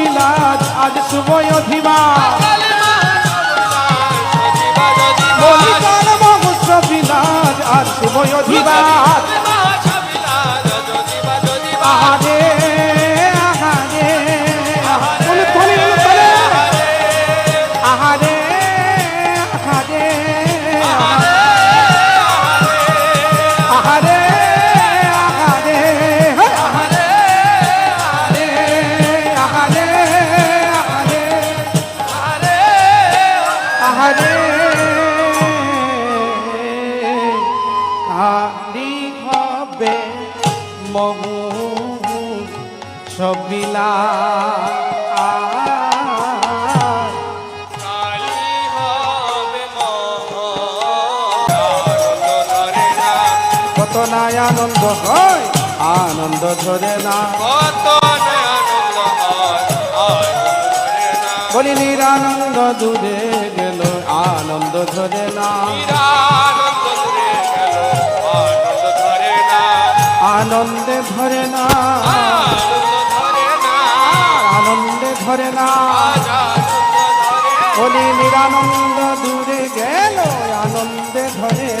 বিলাস আজ শুভয় অধিবাস বিলাস আজ শুভয় অধিবাস আহারে। কালি হবে মহু ছবিলা কত নাই আনন্দ হয় আনন্দ ধরে না। বলি নিরানন্দ দূরে আনন্দ ধরে না। আনন্দে ধরে না। আনন্দে ধরে না। বলি নিরানন্দ দূরে গেল আনন্দে ধরে